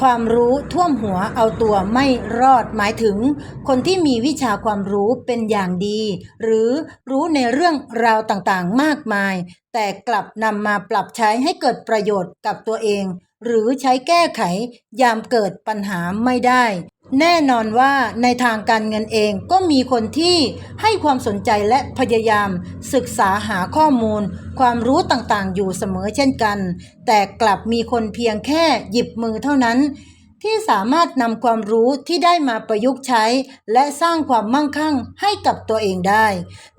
ความรู้ท่วมหัวเอาตัวไม่รอดหมายถึง คนที่มีวิชาความรู้เป็นอย่างดี หรือรู้ในเรื่องราวต่างๆมากมาย แต่กลับนำมาปรับใช้ให้เกิดประโยชน์กับตัวเอง หรือใช้แก้ไขยามเกิดปัญหาไม่ได้ แน่นอนว่าในทางการเงินเองก็มีคนที่ให้ความสนใจและพยายามศึกษาหาข้อมูล ความรู้ต่างๆ อยู่เสมอเช่นกัน แต่กลับมีคนเพียงแค่หยิบมือเท่านั้น ที่สามารถนำความรู้ที่ได้มาประยุกต์ใช้ และสร้างความมั่งคั่งให้กับตัวเองได้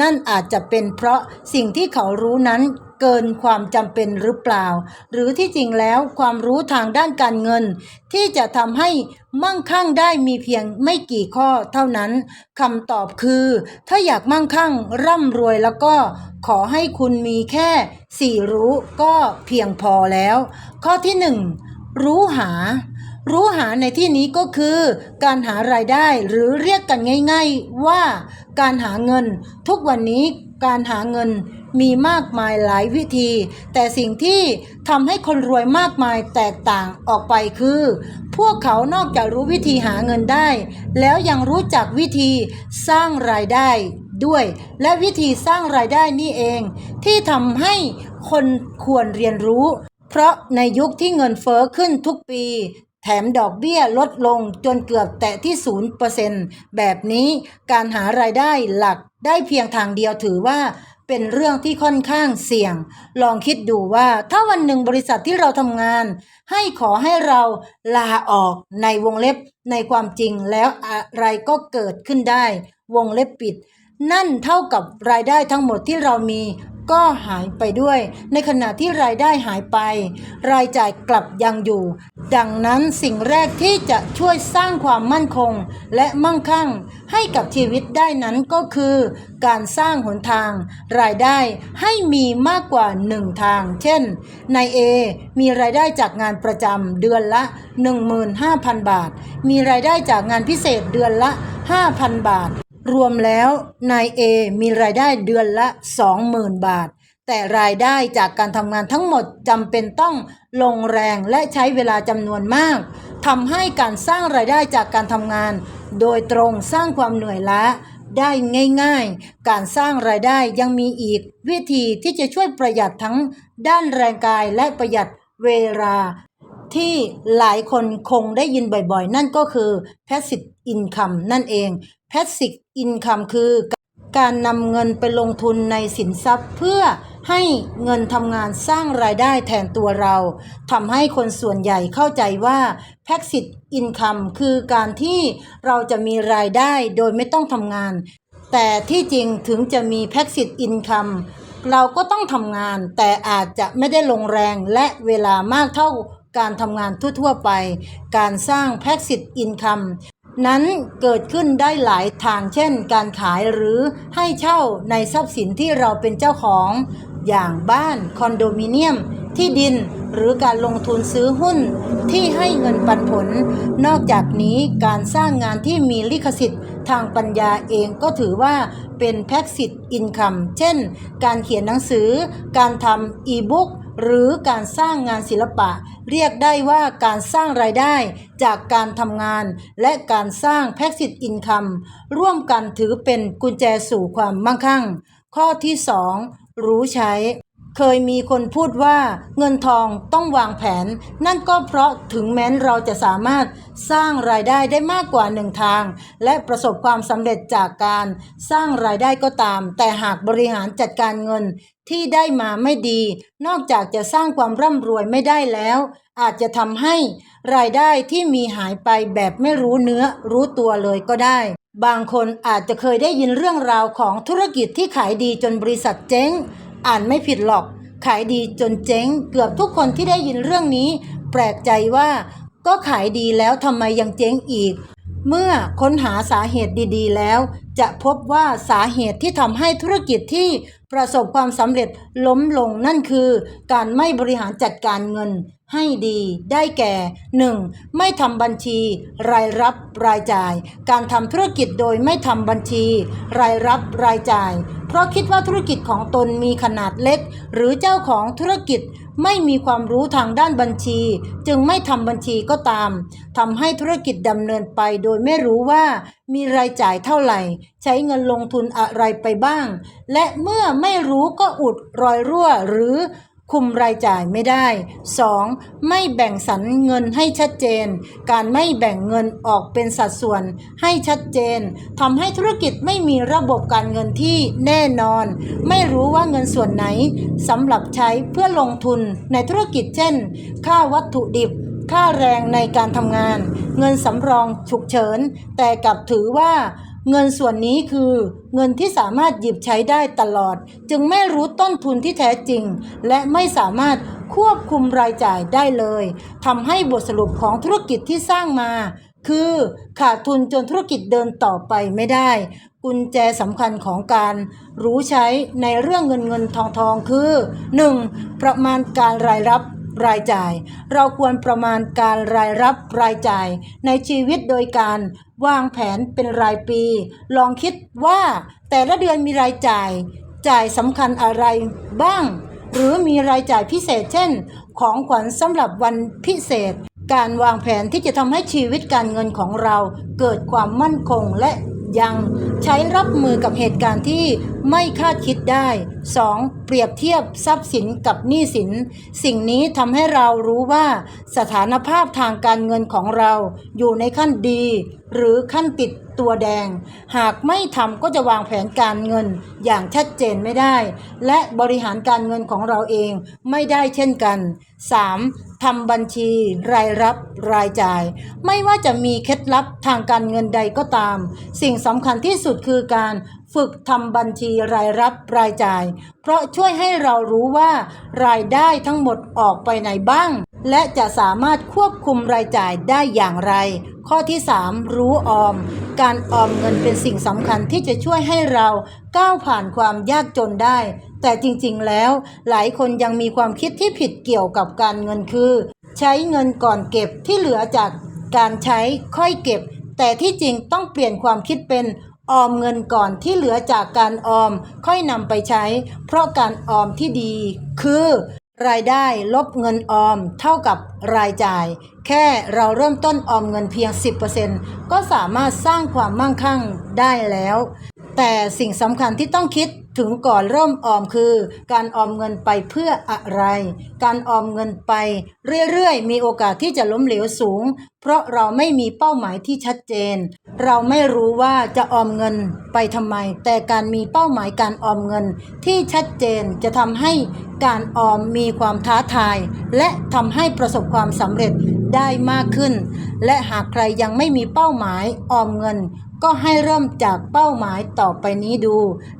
นั่นอาจจะเป็นเพราะสิ่งที่เขารู้นั้นเกินความจำเป็นหรือเปล่า หรือที่จริงแล้วความรู้ทางด้านการเงิน ที่จะทำให้มั่งคั่งได้มีเพียงไม่กี่ข้อเท่านั้นคำตอบคือ ถ้าอยากมั่งคั่งร่ำรวยแล้วก็ขอให้คุณมีแค่สี่รู้ก็เพียงพอแล้ว ข้อที่หนึ่งรู้หา รู้หาในที่นี้ก็คือการหารายได้หรือเรียกกันง่าย ๆ ว่าการหาเงิน ทุกวันนี้การหาเงินมีมากมายหลายวิธี แต่สิ่งที่ทำให้คนรวยมากมายแตกต่างออกไปคือ พวกเขานอกจากรู้วิธีหาเงินได้ แล้วยังรู้จักวิธีสร้างรายได้ด้วย และวิธีสร้างรายได้นี่เอง ที่ทำให้คนควรเรียนรู้ เพราะในยุคที่เงินเฟ้อขึ้นทุกปี ถมดอกเบี้ยลดลงจนเกือบแตะที่ 0%แบบนี้การหารายได้หลักได้เพียงทางเดียวถือว่าเป็นเรื่องที่ค่อนข้างเสี่ยง ลองคิดดูว่าถ้าวันหนึ่งบริษัทที่เราทำงาน ให้ขอให้เราลาออกในวงเล็บในความจริงแล้วอะไรก็เกิดขึ้นได้ วงเล็บปิด นั่นเท่ากับรายได้ทั้งหมดที่เรามี ก็หายไปด้วย ในขณะที่รายได้หายไป รายจ่ายกลับยังอยู่ ดังนั้นสิ่งแรกที่จะช่วยสร้างความมั่นคง และมั่งคั่ง ให้กับชีวิตได้นั้นก็คือ การสร้างหนทาง รายได้ให้มีมากกว่าหนึ่งทาง เช่นนายเอมีรายได้จากงานประจำเดือนละ 15,000 บาท มีรายได้จากงานพิเศษเดือนละ 5,000 บาท รวมแล้วนายเอมีรายได้เดือนละ 20,000 บาท แต่รายได้จากการทำงานทั้งหมดจำเป็นต้องลงแรงและใช้เวลาจำนวนมากทำให้การสร้างรายได้จากการทำงาน โดยตรงสร้างความเหนื่อยล้าได้ง่ายๆ การสร้างรายได้ยังมีอีกวิธีที่จะช่วยประหยัดทั้งด้านแรงกายและประหยัดเวลา ที่หลายคนคงได้ยินบ่อยๆ นั่นก็คือ passive income นั่นเอง passive income คือการนำเงินไปลงทุนในสินทรัพย์ เพื่อให้เงินทำงานสร้างรายได้แทนตัวเราทำให้คนส่วนใหญ่เข้าใจว่า passive income คือการที่เราจะมีรายได้โดยไม่ต้องทำงาน แต่ที่จริงถึงจะมี passive income เราก็ต้องทำงานแต่อาจจะไม่ได้ลงแรงและเวลามากเท่า การทำงานทั่วๆไป การสร้าง passive income นั้นเกิดขึ้นได้หลายทางเช่น การขายหรือให้เช่าในทรัพย์สินที่เราเป็นเจ้าของ อย่างบ้านคอนโดมิเนียม ที่ดิน หรือการลงทุนซื้อหุ้นที่ให้เงินปันผล นอกจากนี้การสร้างงานที่มีลิขสิทธิ์ทางปัญญาเองก็ถือว่าเป็น passive income เช่น การเขียนหนังสือ การทำอีบุ๊ก หรือการสร้างงานศิลปะ เรียกได้ว่าการสร้างรายได้จากการทำงาน และการสร้าง passive income ร่วมกันถือเป็นกุญแจสู่ความมั่งคั่ง ข้อที่ 2 รู้ใช้ เคยมีคนพูดว่าเงินทองต้องวางแผน นั่นก็เพราะถึงแม้เราจะสามารถสร้างรายได้ได้มากกว่าหนึ่งทาง และประสบความสำเร็จจากการสร้างรายได้ก็ตาม แต่หากบริหารจัดการเงินที่ได้มาไม่ดี นอกจากจะสร้างความร่ำรวยไม่ได้แล้ว อาจจะทำให้รายได้ที่มีหายไปแบบไม่รู้เนื้อรู้ตัวเลยก็ได้บางคนอาจจะเคยได้ยินเรื่องราวของธุรกิจที่ขายดีจนบริษัทเจ๊ง อ่านไม่ผิดหรอก ขายดีจนเจ๊ง เกือบทุกคนที่ได้ยินเรื่องนี้ แปลกใจว่าก็ขายดีแล้วทำไมยังเจ๊งอีก เมื่อค้นหาสาเหตุดีๆ แล้ว จะพบว่าสาเหตุที่ทำให้ธุรกิจที่ประสบความสำเร็จล้มลงนั่นคือ การไม่บริหารจัดการเงิน ให้ดีได้แก่ 1. ไม่ทำบัญชี รายรับรายจ่าย การทำธุรกิจโดยไม่ทำบัญชี รายรับรายจ่าย เพราะคิดว่าธุรกิจของตนมีขนาดเล็ก หรือเจ้าของธุรกิจไม่มีความรู้ทางด้านบัญชี จึงไม่ทำบัญชีก็ตามทำให้ธุรกิจดำเนินไปโดยไม่รู้ว่ามีรายจ่ายเท่าไหร่ ใช้เงินลงทุนอะไรไปบ้าง และเมื่อไม่รู้ก็อุดรอยรั่วหรือ คุมรายจ่ายไม่ได้ 2. ไม่แบ่งสรรเงินให้ชัดเจน การไม่แบ่งเงินออกเป็นสัดส่วนให้ชัดเจนทำให้ธุรกิจไม่มีระบบการเงินที่แน่นอน ไม่รู้ว่าเงินส่วนไหนสำหรับใช้เพื่อลงทุนในธุรกิจเช่น ค่าวัตถุดิบ ค่าแรงในการทำงาน เงินสำรองฉุกเฉิน แต่กลับถือว่า เงินส่วนนี้คือเงินที่สามารถหยิบใช้ได้ตลอด จึงไม่รู้ต้นทุนที่แท้จริง และไม่สามารถควบคุมรายจ่ายได้เลยทำให้บทสรุปของธุรกิจที่สร้างมา คือขาดทุนจนธุรกิจเดินต่อไปไม่ได้ กุญแจสำคัญของการรู้ใช้ในเรื่องเงินเงินทองทองคือ 1. ประมาณการรายรับ รายจ่าย เราควรประมาณการรายรับรายจ่าย ในชีวิตโดยการวางแผนเป็นรายปี ลองคิดว่าแต่ละเดือนมีรายจ่าย จ่ายสำคัญอะไรบ้าง หรือมีรายจ่ายพิเศษเช่น ของขวัญสำหรับวันพิเศษ การวางแผนที่จะทำให้ชีวิตการเงินของเราเกิดความมั่นคงและ ยังใช้รับมือกับเหตุการณ์ที่ไม่คาดคิดได้ 2. เปรียบเทียบทรัพย์สินกับหนี้สิน สิ่งนี้ทำให้เรารู้ว่าสถานภาพทางการเงินของเราอยู่ในขั้นดี หรือขั้นติดตัวแดง หากไม่ทำก็จะวางแผนการเงินอย่างชัดเจนไม่ได้ และบริหารการเงินของเราเองไม่ได้เช่นกัน 3. ทำบัญชีรายรับรายจ่าย ไม่ว่าจะมีเคล็ดลับทางการเงินใดก็ตาม สิ่งสำคัญที่สุดคือการฝึกทำบัญชีรายรับรายจ่าย เพราะช่วยให้เรารู้ว่ารายได้ทั้งหมดออกไปไหนบ้าง และจะสามารถควบคุมรายจ่ายได้อย่างไร ข้อที่ 3 รู้ออม การออมเงินเป็นสิ่งสำคัญที่จะช่วยให้เราก้าวผ่านความยากจนได้ แต่จริงๆแล้ว หลายคนยังมีความคิดที่ผิดเกี่ยวกับการเงินคือ ใช้เงินก่อนเก็บที่เหลือจากการใช้ค่อยเก็บ แต่ที่จริงต้องเปลี่ยนความคิดเป็นออมเงินก่อนที่เหลือจากการออม ค่อยนำไปใช้ เพราะการออมที่ดี คือ รายได้ลบเงินออมเท่ากับรายจ่าย แค่เราเริ่มต้นออมเงินเพียง 10%ก็สามารถสร้างความมั่งคั่งได้แล้ว แต่สิ่งสำคัญที่ต้องคิดถึงก่อนเริ่มออมคือ การออมเงินไปเพื่ออะไร การออมเงินไป เรื่อยๆ มีโอกาสที่จะล้มเหลวสูง เพราะเราไม่มีเป้าหมายที่ชัดเจน เราไม่รู้ว่าจะออมเงินไปทำไม แต่การมีเป้าหมายการออมเงินที่ชัดเจนจะทำให้การออมมีความท้าทาย และทำให้ประสบความสำเร็จได้มากขึ้น และหากใครยังไม่มีเป้าหมายออมเงิน ก็ให้เริ่มจากเป้าหมายต่อไปนี้ดู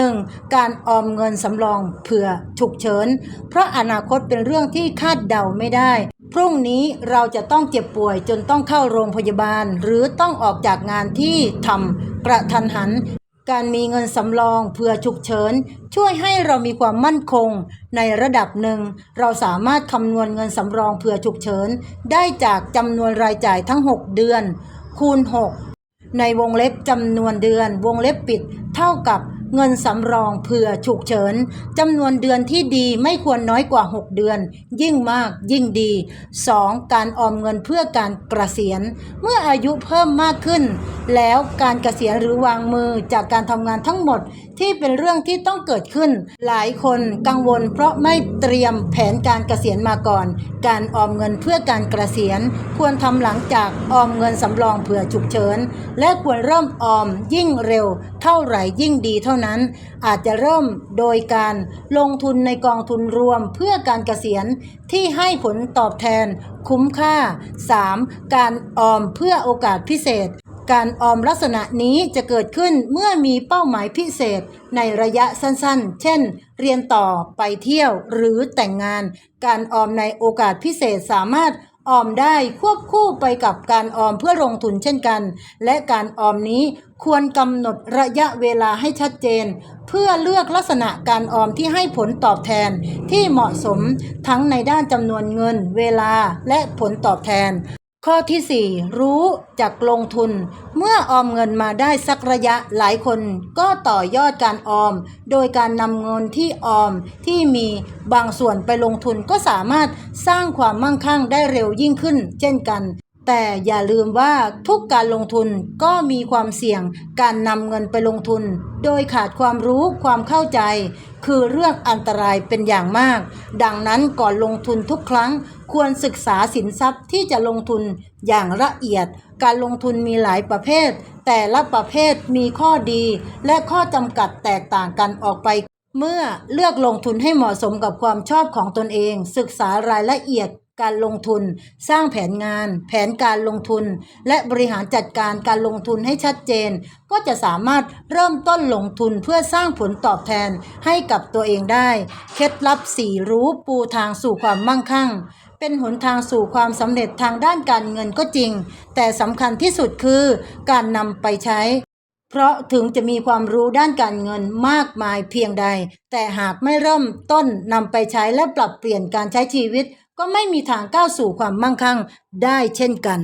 1. การออมเงินสำรองเผื่อฉุกเฉิน เพราะอนาคตเป็นเรื่องที่คาดเดาไม่ได้ พรุ่งนี้เราจะต้องเจ็บป่วยจนต้องเข้าโรงพยาบาล หรือต้องออกจากงานที่ทำกระทันหัน การมีเงินสำรองเผื่อฉุกเฉิน ช่วยให้เรามีความมั่นคง ในระดับหนึ่ง เราสามารถคำนวณเงินสำรองเผื่อฉุกเฉิน ได้จากจำนวนรายจ่ายทั้ง 6 เดือน คูณ 6 ในวงเล็บจำนวนเดือน วงเล็บปิด เท่ากับ เงินสำรองเผื่อฉุกเฉินจำนวนเดือนที่ดีไม่ควรน้อยกว่า 6 เดือน ยิ่งมากยิ่งดี 2. การออมเงินเพื่อการเกษียณ เมื่ออายุเพิ่มมากขึ้น แล้วการเกษียณหรือวางมือจากการทำงานทั้งหมดที่เป็นเรื่องที่ต้องเกิดขึ้น หลายคนกังวลเพราะไม่เตรียมแผนการเกษียณมาก่อน การออมเงินเพื่อการเกษียณ ควรทำหลังจากออมเงินสำรองเผื่อฉุกเฉิน และควรเริ่มออมยิ่งเร็ว เท่าไหร่ยิ่งดีเท่านั้น อาจจะเริ่มโดยการลงทุนในกองทุนรวมเพื่อการเกษียณที่ให้ผลตอบแทนคุ้มค่า 3. การออมเพื่อโอกาสพิเศษ การออมลักษณะนี้จะเกิดขึ้นเมื่อมีเป้าหมายพิเศษในระยะสั้นๆ เช่น เรียนต่อไปเที่ยวหรือแต่งงาน การออมในโอกาสพิเศษสามารถ ออมได้ควบคู่ไปกับการออมเพื่อลงทุนเช่นกัน และการออมนี้ควรกำหนดระยะเวลาให้ชัดเจน เพื่อเลือกลักษณะการออมที่ให้ผลตอบแทนที่เหมาะสมทั้งในด้านจำนวนเงิน เวลาและผลตอบแทน ข้อที่ 4 รู้จักลงทุน เมื่อออมเงินมาได้สักระยะหลายคนก็ต่อยอดการออม โดยการนำเงินที่ออมที่มีบางส่วนไปลงทุนก็สามารถสร้างความมั่งคั่งได้เร็วยิ่งขึ้น เช่นกัน แต่อย่าลืมว่าทุกการลงทุนก็มีความเสี่ยงการนำเงินไปลงทุน โดยขาดความรู้ความเข้าใจ คือเรื่องอันตรายเป็นอย่างมาก ดังนั้นก่อนลงทุนทุกครั้งควรศึกษาสินทรัพย์ที่จะลงทุนอย่างละเอียด การลงทุนมีหลายประเภท แต่ละประเภทมีข้อดี และข้อจำกัดแตกต่างกันออกไป เมื่อเลือกลงทุนให้เหมาะสมกับความชอบของตนเอง ศึกษารายละเอียด การลงทุน สร้างแผนงาน แผนการลงทุน และบริหารจัดการการลงทุนให้ชัดเจน ก็จะสามารถเริ่มต้นลงทุนเพื่อสร้างผลตอบแทนให้กับตัวเองได้ เคล็ดลับสี่รู้ปูทางสู่ความมั่งคั่ง เป็นหนทางสู่ความสำเร็จทางด้านการเงินก็จริง แต่สำคัญที่สุดคือการนำไปใช้เพราะถึงจะมีความรู้ด้านการเงินมากมายเพียงใด แต่หากไม่เริ่มต้นนำไปใช้และปรับเปลี่ยนการใช้ชีวิต ก็ไม่มีทางก้าวสู่ความมั่งคั่งได้เช่นกัน